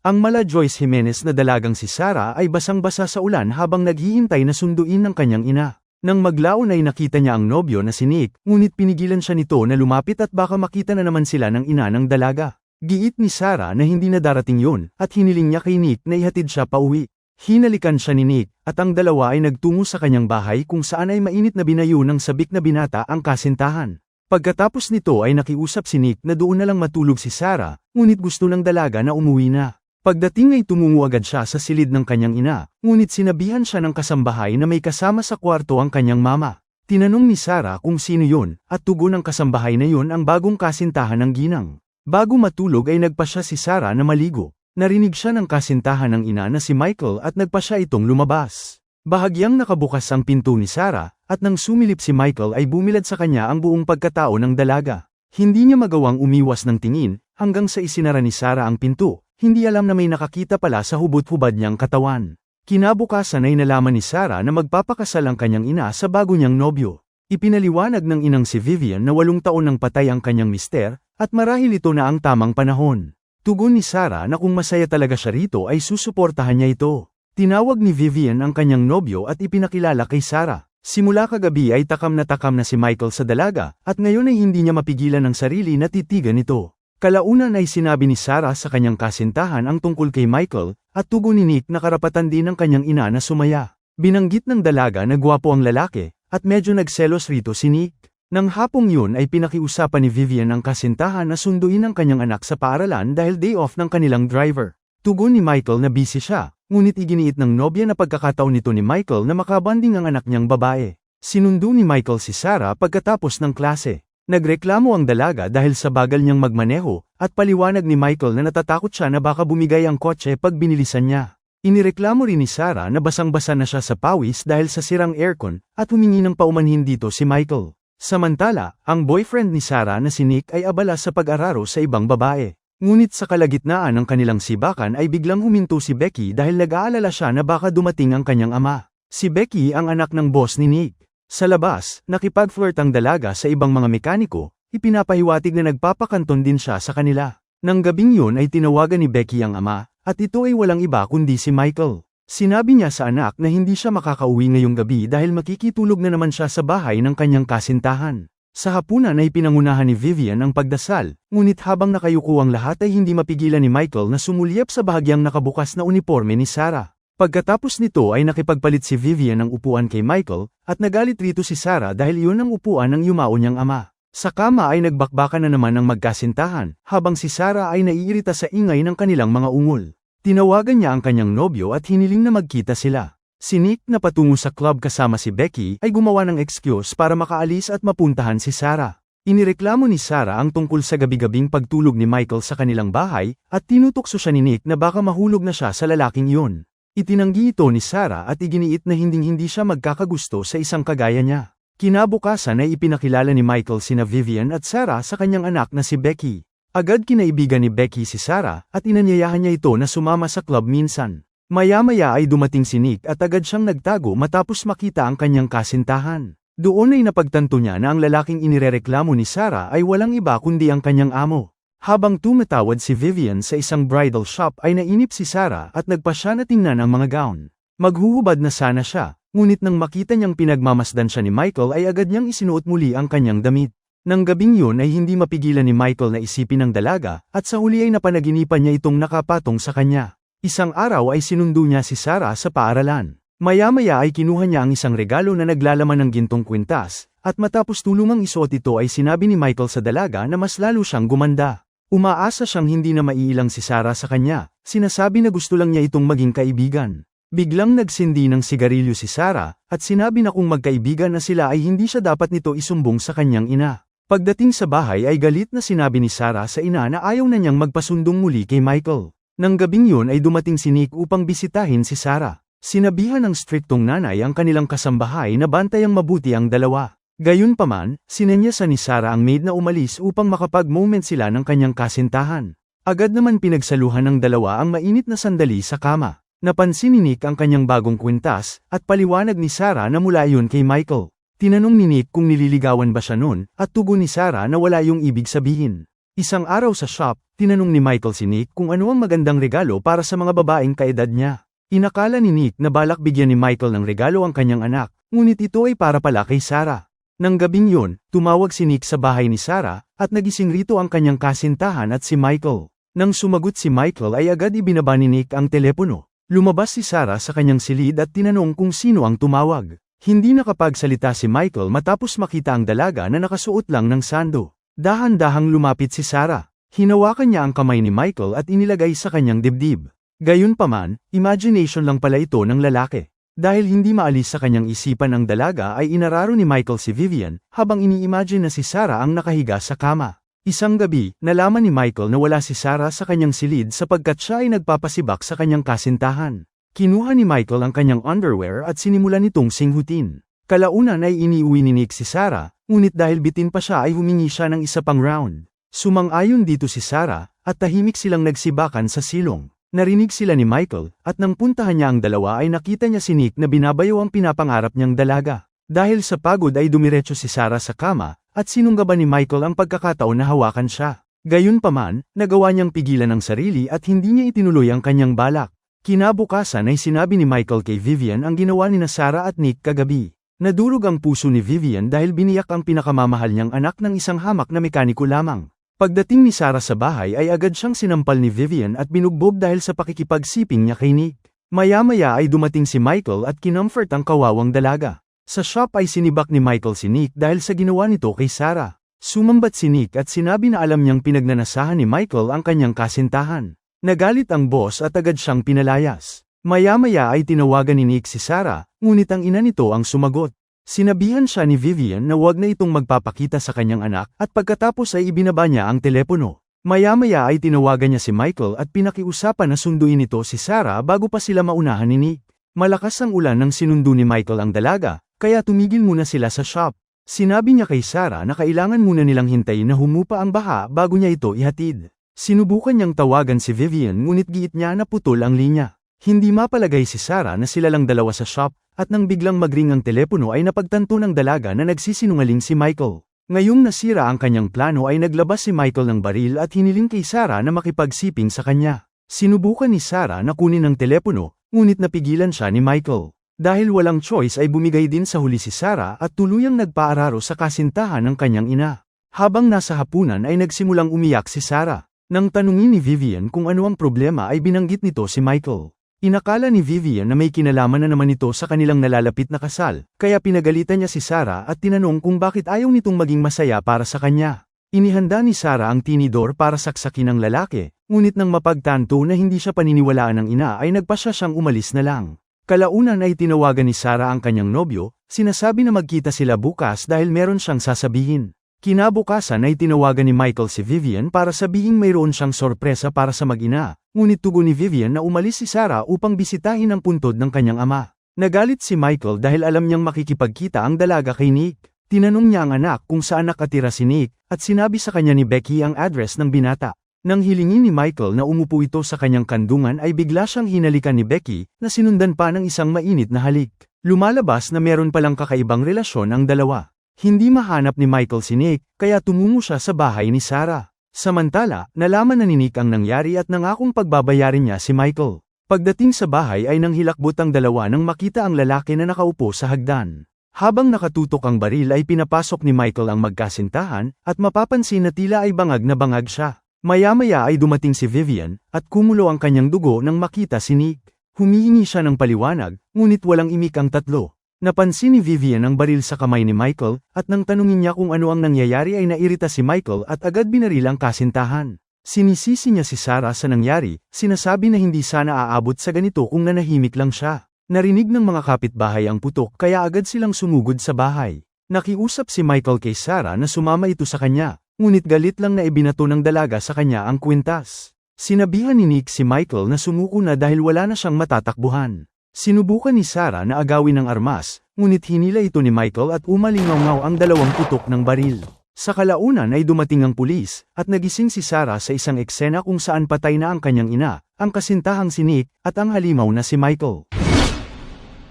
Ang mala Joyce Jimenez na dalagang si Sarah ay basang-basa sa ulan habang naghihintay na sunduin ng kanyang ina. Nang maglaon ay nakita niya ang nobyo na si Nick, ngunit pinigilan siya nito na lumapit at baka makita na naman sila ng ina ng dalaga. Giit ni Sarah na hindi na darating yun, at hiniling niya kay Nick na ihatid siya pauwi. Hinalikan siya ni Nick, at ang dalawa ay nagtungo sa kanyang bahay kung saan ay mainit na binayo ng sabik na binata ang kasintahan. Pagkatapos nito ay nakiusap si Nick na doon na lang matulog si Sarah, ngunit gusto ng dalaga na umuwi na. Pagdating ay tumungo agad siya sa silid ng kanyang ina, ngunit sinabihan siya ng kasambahay na may kasama sa kwarto ang kanyang mama. Tinanong ni Sarah kung sino yun, at tugon ng kasambahay na yun ang bagong kasintahan ng ginang. Bago matulog ay nagpa siya si Sarah na maligo. Narinig siya ng kasintahan ng ina na si Michael at nagpa siya itong lumabas. Bahagyang nakabukas ang pinto ni Sarah, at nang sumilip si Michael ay bumilad sa kanya ang buong pagkatao ng dalaga. Hindi niya magawang umiwas ng tingin, hanggang sa isinara ni Sarah ang pinto, hindi alam na may nakakita pala sa hubot-hubad niyang katawan. Kinabukasan ay nalaman ni Sarah na magpapakasal ang kanyang ina sa bago niyang nobyo. Ipinaliwanag ng inang si Vivian na walong taon nang patay ang kanyang mister, at marahil ito na ang tamang panahon. Tugon ni Sarah na kung masaya talaga siya rito ay susuportahan niya ito. Tinawag ni Vivian ang kanyang nobyo at ipinakilala kay Sarah. Simula kagabi ay takam na takam na si Michael sa dalaga, at ngayon ay hindi niya mapigilan ang sarili na titigan ito. Kalaunan ay sinabi ni Sarah sa kanyang kasintahan ang tungkol kay Michael, at tugon ni Nick na karapatan din ng kanyang ina na sumaya. Binanggit ng dalaga na gwapo ang lalaki, at medyo nagselos rito si Nick. Nang hapong yun ay pinakiusapan ni Vivian ang kasintahan na sunduin ang kanyang anak sa paaralan dahil day off ng kanilang driver. Tugon ni Michael na busy siya, ngunit iginiit ng nobya na pagkakataon nito ni Michael na makabanding ang anak niyang babae. Sinundo ni Michael si Sarah pagkatapos ng klase. Nagreklamo ang dalaga dahil sa bagal niyang magmaneho, at paliwanag ni Michael na natatakot siya na baka bumigay ang kotse pag binilisan niya. Inireklamo rin ni Sarah na basang-basa na siya sa pawis dahil sa sirang aircon, at humingi ng paumanhin dito si Michael. Samantala, ang boyfriend ni Sarah na si Nick ay abala sa pag-araro sa ibang babae. Ngunit sa kalagitnaan ng kanilang sibakan ay biglang huminto si Becky dahil nag-aalala siya na baka dumating ang kanyang ama. Si Becky ang anak ng boss ni Nick. Sa labas, nakipag-flirt ang dalaga sa ibang mga mekaniko, ipinapahiwatig na nagpapakanton din siya sa kanila. Nang gabing yun ay tinawagan ni Becky ang ama, at ito ay walang iba kundi si Michael. Sinabi niya sa anak na hindi siya makakauwi ngayong gabi dahil makikitulog na naman siya sa bahay ng kanyang kasintahan. Sa hapunan ay pinangunahan ni Vivian ang pagdasal, ngunit habang nakayuko ang lahat ay hindi mapigilan ni Michael na sumulyap sa bahagyang nakabukas na uniforme ni Sarah. Pagkatapos nito ay nakipagpalit si Vivian ng upuan kay Michael, at nagalit rito si Sarah dahil iyon ang upuan ng yumao niyang ama. Sa kama ay nagbakbakan na naman ang magkasintahan, habang si Sarah ay naiirita sa ingay ng kanilang mga ungol. Tinawagan niya ang kanyang nobyo at hiniling na magkita sila. Si Nick na patungo sa club kasama si Becky ay gumawa ng excuse para makaalis at mapuntahan si Sarah. Inireklamo ni Sarah ang tungkol sa gabi-gabing pagtulog ni Michael sa kanilang bahay, at tinutokso siya ni Nick na baka mahulog na siya sa lalaking iyon. Itinanggi ito ni Sarah at iginiit na hinding-hindi siya magkakagusto sa isang kagaya niya. Kinabukasan ay ipinakilala ni Michael sina Vivian at Sarah sa kanyang anak na si Becky. Agad kinaibigan ni Becky si Sarah at inanyayahan niya ito na sumama sa club minsan. Maya-maya ay dumating si Nick at agad siyang nagtago matapos makita ang kanyang kasintahan. Doon ay napagtanto niya na ang lalaking inirereklamo ni Sarah ay walang iba kundi ang kanyang amo. Habang tumatawad si Vivian sa isang bridal shop ay nainip si Sarah at nagpa siya na tingnan ang mga gown. Maghuhubad na sana siya, ngunit nang makita niyang pinagmamasdan siya ni Michael ay agad niyang isinuot muli ang kanyang damit. Nang gabing yun ay hindi mapigilan ni Michael na isipin ng dalaga, at sa huli ay napanaginipan niya itong nakapatong sa kanya. Isang araw ay sinundo niya si Sarah sa paaralan. Maya-maya ay kinuha niya ang isang regalo na naglalaman ng gintong kwintas, at matapos tulungang isuot ito ay sinabi ni Michael sa dalaga na mas lalo siyang gumanda. Umaasa siyang hindi na maiilang si Sarah sa kanya, sinasabi na gusto lang niya itong maging kaibigan. Biglang nagsindi ng sigarilyo si Sarah, at sinabi na kung magkaibigan na sila ay hindi siya dapat nito isumbong sa kanyang ina. Pagdating sa bahay ay galit na sinabi ni Sarah sa ina na ayaw na niyang magpasundong muli kay Michael. Nang gabing yun ay dumating si Nick upang bisitahin si Sarah. Sinabihan ng striktong nanay ang kanilang kasambahay na bantayang mabuti ang dalawa. Gayunpaman, sinenyasan ni Sarah ang maid na umalis upang makapag-moment sila ng kanyang kasintahan. Agad naman pinagsaluhan ng dalawa ang mainit na sandali sa kama. Napansin ni Nick ang kanyang bagong kwintas, at paliwanag ni Sarah na mula yun kay Michael. Tinanong ni Nick kung nililigawan ba siya noon, at tugon ni Sarah na wala yung ibig sabihin. Isang araw sa shop, tinanong ni Michael si Nick kung ano ang magandang regalo para sa mga babaeng kaedad niya. Inakala ni Nick na balak bigyan ni Michael ng regalo ang kanyang anak, ngunit ito ay para pala kay Sarah. Nang gabing yun, tumawag si Nick sa bahay ni Sarah, at nagising rito ang kanyang kasintahan at si Michael. Nang sumagot si Michael ay agad ibinaba ni Nick ang telepono. Lumabas si Sarah sa kanyang silid at tinanong kung sino ang tumawag. Hindi nakapagsalita si Michael matapos makita ang dalaga na nakasuot lang ng sando. Dahan-dahang lumapit si Sarah. Hinawakan niya ang kamay ni Michael at inilagay sa kanyang dibdib. Gayunpaman, imagination lang pala ito ng lalaki. Dahil hindi maalis sa kanyang isipan ang dalaga ay inararo ni Michael si Vivian, habang ini-imagine na si Sarah ang nakahiga sa kama. Isang gabi, nalaman ni Michael na wala si Sarah sa kanyang silid sapagkat siya ay nagpapasibak sa kanyang kasintahan. Kinuha ni Michael ang kanyang underwear at sinimulan nitong singhutin. Kalaunan ay iniuwi ni Nick si Sarah, ngunit dahil bitin pa siya ay humingi siya ng isa pang round. Sumang-ayon dito si Sarah, at tahimik silang nagsibakan sa silong. Narinig sila ni Michael, at nang puntahan niya ang dalawa ay nakita niya si Nick na binabayo ang pinapangarap niyang dalaga. Dahil sa pagod ay dumiretso si Sarah sa kama, at sinunggaban ni Michael ang pagkakataon na hawakan siya. Gayunpaman, nagawa niyang pigilan ang sarili at hindi niya itinuloy ang kanyang balak. Kinabukasan ay sinabi ni Michael kay Vivian ang ginawa ni na Sarah at Nick kagabi. Nadurog ang puso ni Vivian dahil biniyak ang pinakamamahal niyang anak ng isang hamak na mekaniko lamang. Pagdating ni Sarah sa bahay ay agad siyang sinampal ni Vivian at binugbog dahil sa pakikipagsiping niya kay Nick. Maya-maya ay dumating si Michael at kinomfort ang kawawang dalaga. Sa shop ay sinibak ni Michael si Nick dahil sa ginawa nito kay Sarah. Sumambat si Nick at sinabi na alam niyang pinagnanasahan ni Michael ang kanyang kasintahan. Nagalit ang boss at agad siyang pinalayas. Maya-maya ay tinawagan ni Nick si Sarah, ngunit ang ina nito ang sumagot. Sinabihan siya ni Vivian na huwag na itong magpapakita sa kanyang anak at pagkatapos ay ibinaba niya ang telepono. Maya-maya ay tinawagan niya si Michael at pinakiusapan na sunduin ito si Sarah bago pa sila maunahan ni Nick. Malakas ang ulan nang sinundo ni Michael ang dalaga, kaya tumigil muna sila sa shop. Sinabi niya kay Sarah na kailangan muna nilang hintayin na humupa ang baha bago niya ito ihatid. Sinubukan niyang tawagan si Vivian ngunit giit niya na putol ang linya. Hindi mapalagay si Sarah na sila lang dalawa sa shop, at nang biglang magring ang telepono ay napagtanto ng dalaga na nagsisinungaling si Michael. Ngayong nasira ang kanyang plano ay naglabas si Michael ng baril at hiniling kay Sarah na makipagsiping sa kanya. Sinubukan ni Sarah na kunin ang telepono, ngunit napigilan siya ni Michael. Dahil walang choice ay bumigay din sa huli si Sarah at tuluyang nagpaararo sa kasintahan ng kanyang ina. Habang nasa hapunan ay nagsimulang umiyak si Sarah. Nang tanungin ni Vivian kung ano ang problema ay binanggit nito si Michael. Inakala ni Vivian na may kinalaman na naman ito sa kanilang nalalapit na kasal, kaya pinagalitan niya si Sarah at tinanong kung bakit ayaw nitong maging masaya para sa kanya. Inihanda ni Sarah ang tinidor para saksakin ang lalaki, ngunit nang mapagtanto na hindi siya paniniwalaan ng ina ay nagpasya siyang umalis na lang. Kalaunan ay tinawagan ni Sarah ang kanyang nobyo, sinasabi na magkita sila bukas dahil meron siyang sasabihin. Kinabukasan ay tinawagan ni Michael si Vivian para sabihin mayroon siyang sorpresa para sa mag-ina, ngunit tugon ni Vivian na umalis si Sarah upang bisitahin ang puntod ng kanyang ama. Nagalit si Michael dahil alam niyang makikipagkita ang dalaga kay Nick. Tinanong niya ang anak kung saan nakatira si Nick, at sinabi sa kanya ni Becky ang address ng binata. Nang hilingin ni Michael na umupo ito sa kanyang kandungan ay bigla siyang hinalikan ni Becky, na sinundan pa ng isang mainit na halik. Lumalabas na meron palang kakaibang relasyon ang dalawa. Hindi mahanap ni Michael si Nick, kaya tumungo siya sa bahay ni Sarah. Samantala, nalaman na ni Nick ang nangyari at nangakong pagbabayarin niya si Michael. Pagdating sa bahay ay nang hilakbot ang dalawa nang makita ang lalaki na nakaupo sa hagdan. Habang nakatutok ang baril ay pinapasok ni Michael ang magkasintahan, at mapapansin na tila ay bangag na bangag siya. Maya-maya ay dumating si Vivian, at kumulo ang kanyang dugo nang makita si Nick. Humihingi siya ng paliwanag, ngunit walang imik ang tatlo. Napansin ni Vivian ang baril sa kamay ni Michael, at nang tanungin niya kung ano ang nangyayari ay nairita si Michael at agad binaril ang kasintahan. Sinisisi niya si Sarah sa nangyari, sinasabi na hindi sana aabot sa ganito kung nanahimik lang siya. Narinig ng mga kapitbahay ang putok kaya agad silang sumugod sa bahay. Nakiusap si Michael kay Sarah na sumama ito sa kanya, ngunit galit lang na ibinato ng dalaga sa kanya ang kwintas. Sinabihan ni Nick si Michael na sumuko na dahil wala na siyang matatakbuhan. Sinubukan ni Sarah na agawin ng armas, ngunit hinila ito ni Michael at umalingaw ang dalawang putok ng baril. Sa kalaunan ay dumating ang pulis, at nagising si Sarah sa isang eksena kung saan patay na ang kanyang ina, ang kasintahang si Nick, at ang halimaw na si Michael.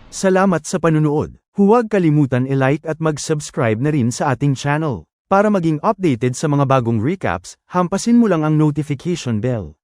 Salamat sa panunood. Huwag kalimutan i-like at mag-subscribe na rin sa ating channel. Para maging updated sa mga bagong recaps, hampasin mo lang ang notification bell.